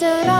잊으라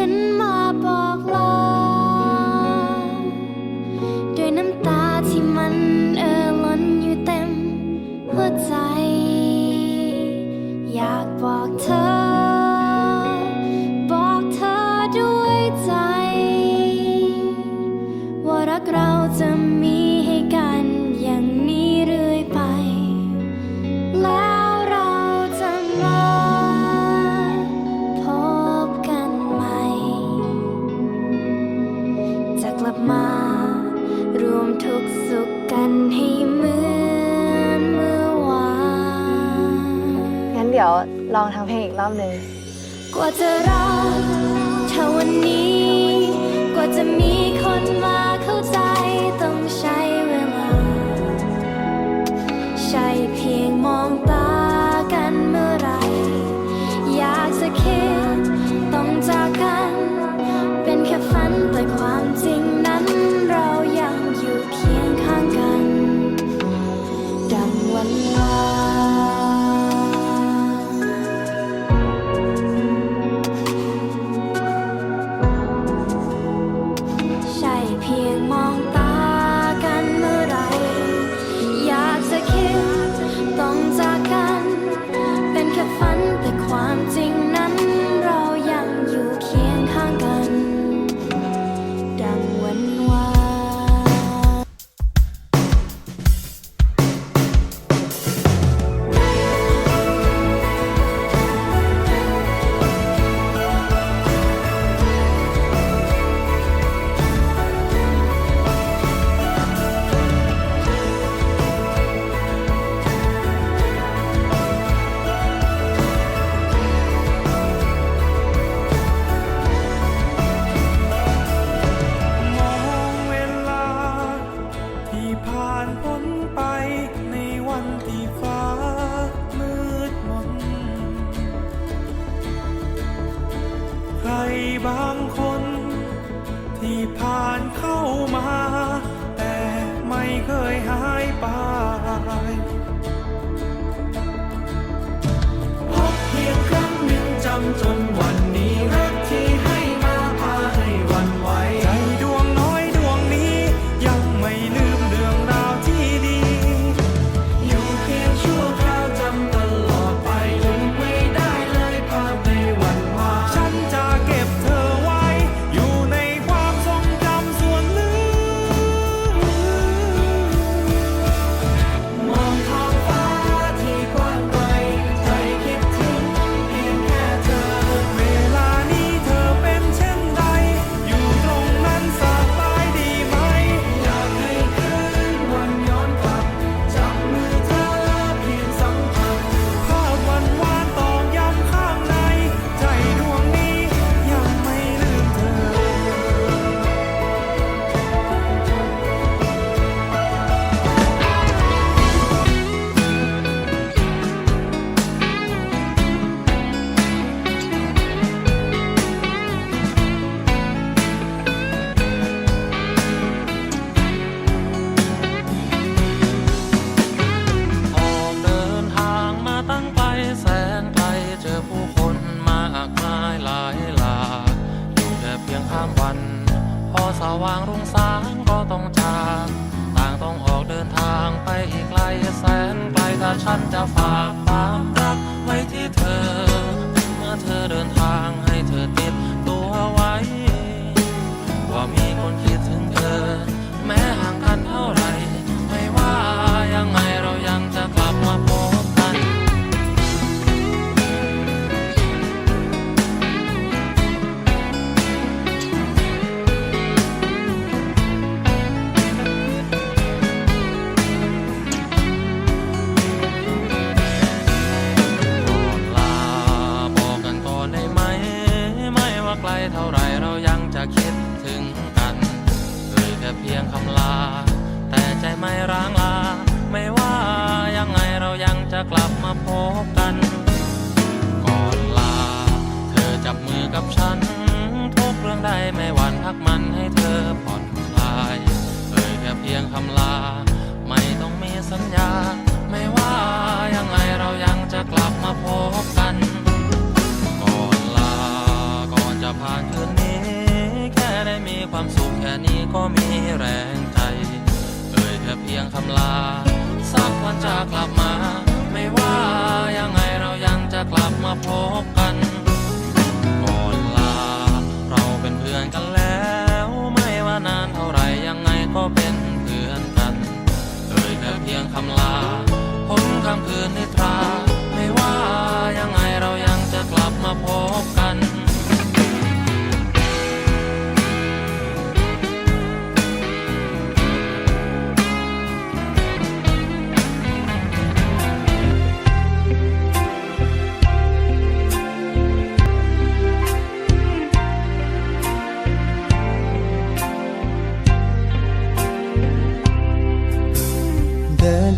and my ันให้เหมือนเมื่อวานงั้นเดี๋ยวลองทำเพลงอีกรอบหนึ่งกว่าจะรักเท่าวันนี้ กว่าจะมีคนมาเข้าใจต้องใช้เวลา ใช่เพียงมองตา ท่นจะฝากฟ้า ไรเรายังจะคิดถึงกันเอ่ยแค่เพียงคำลา แต่ใจไม่ร้างลา ไม่ว่ายังไงเรายังจะกลับมาพบกัน ก่อนลา เธอจับมือกับฉัน ทุกเรื่องใดไม่หวั่นพักมันให้เธอผ่อนคลายเอ่ยแค่เพียงคำลา ไม่ต้องมีสัญญา ไม่ว่ายังไงเรายังจะกลับมาพบ ความสุขแค่นี้ก็มีแรงใจ เอ่ยแค่เพียงคำลา สักวันจะกลับมา ไม่ว่ายังไงเรายังจะกลับมาพบกันก่อนลา เราเป็นเพื่อนกันแล้ว ไม่ว่านานเท่าไหรยังไงก็เป็นเพื่อนกัน เอ่ยแค่เพียงคำลาพ้นคำคืนนิทรา ไม่ว่ายังไงเรายังจะกลับมาพบ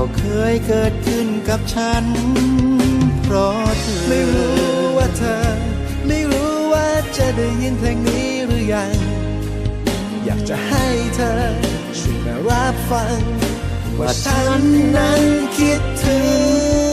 ก็เคยเกิดขึ้นกับฉัน เพราะเธอ ไม่รู้ว่าเธอ ไม่รู้ว่าจะได้ยินเพลงนี้หรือยัง อยากจะให้เธอ ช่วยมารับฟัง ว่าฉันนั้นคิดถึง